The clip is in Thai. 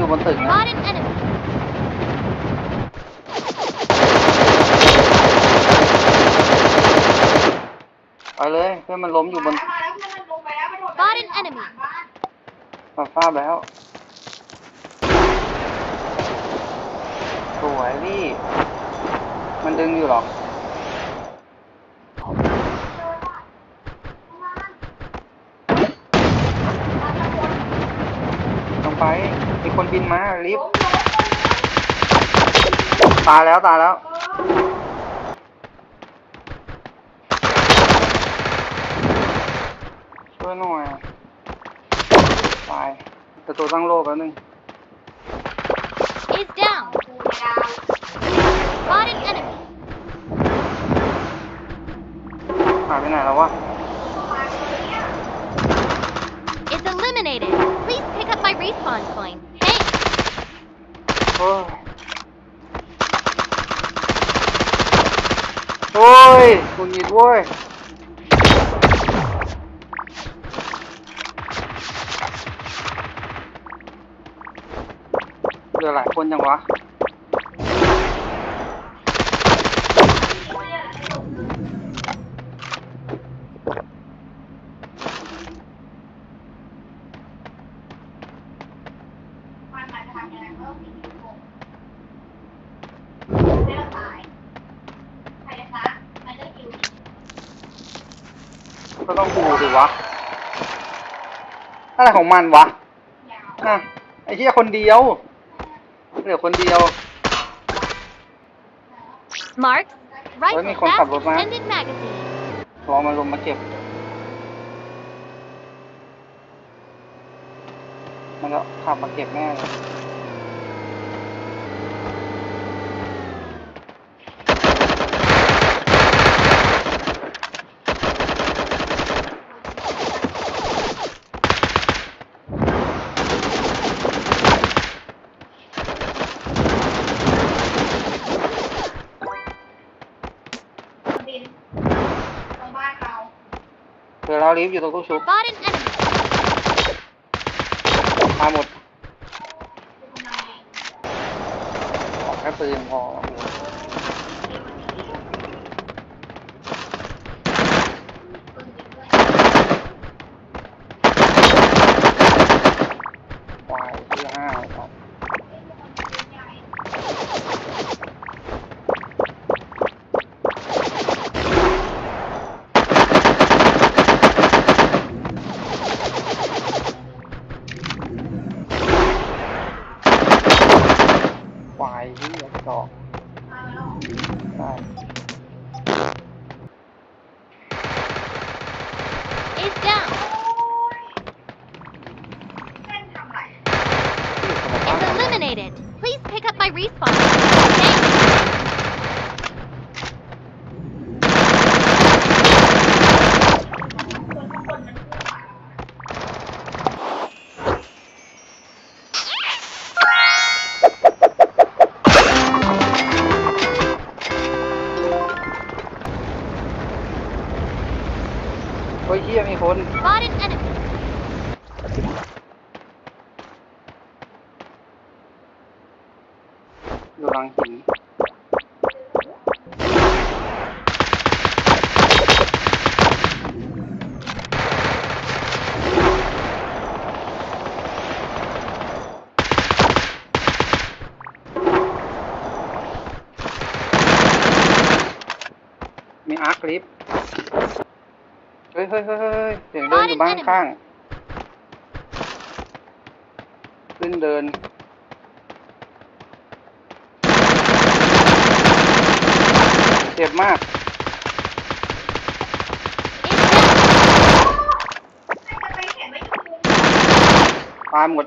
อยู่บนตึกนะ Spot an enemy. ไปเลย เพื่อนมันล้มอยู่บนมาแล้วเพื่อนมันลงไปแล้วมันโดด Spot an enemy. มาฟาดแล้ว สวยพี่ มันดึงอยู่หรอ ต้องไป มีคนบินมารีบตายแล้วตายแล้ว ช่วยหน่อยตายแต่ตัวตั้งโลกแล้วนึง Is down. Spot an enemy. หายไปไหนแล้ววะ Is eliminated. Please pick up my respawn coin. โอ้ยโอ้ยคุณหงิดเว้ยเหลือหลายคนยังวะมันอาทำยังไงก็ต้องสิ่งที่โกงให้เราตายใครจะซักใครจะคิว ก็ต้องดูดิวะ อะไรของมันวะยาวอะไอ้เหี้ยคนเดียว เหลือคนเดียว Mark. Rifle mi con fast cặp một má. extended magazine. รอมันลงมาเก็บ มันก็ขับมาเก็บแน่เลย บินตรงบ้านเขา เดี๋ยวเรารีบอยู่ตรงตู้ชุบ Spot an enemy. มาหมดคือกำลังบินขอแค่ปืนพอ วายที่อยากดอกได้ ฮ้ยเฮียมีคน Spot an enemy. อยู่หลังหิน มีอาร์คลิฟต์เฮ้ยเฮ้ยเฮ้ยเฮ้ยเสียงเดินอยู่บ้านข้าง ขึ้นเดิน เจ็บมาก Is down. ให้จะไปเห็นไม่ถูกตายหมด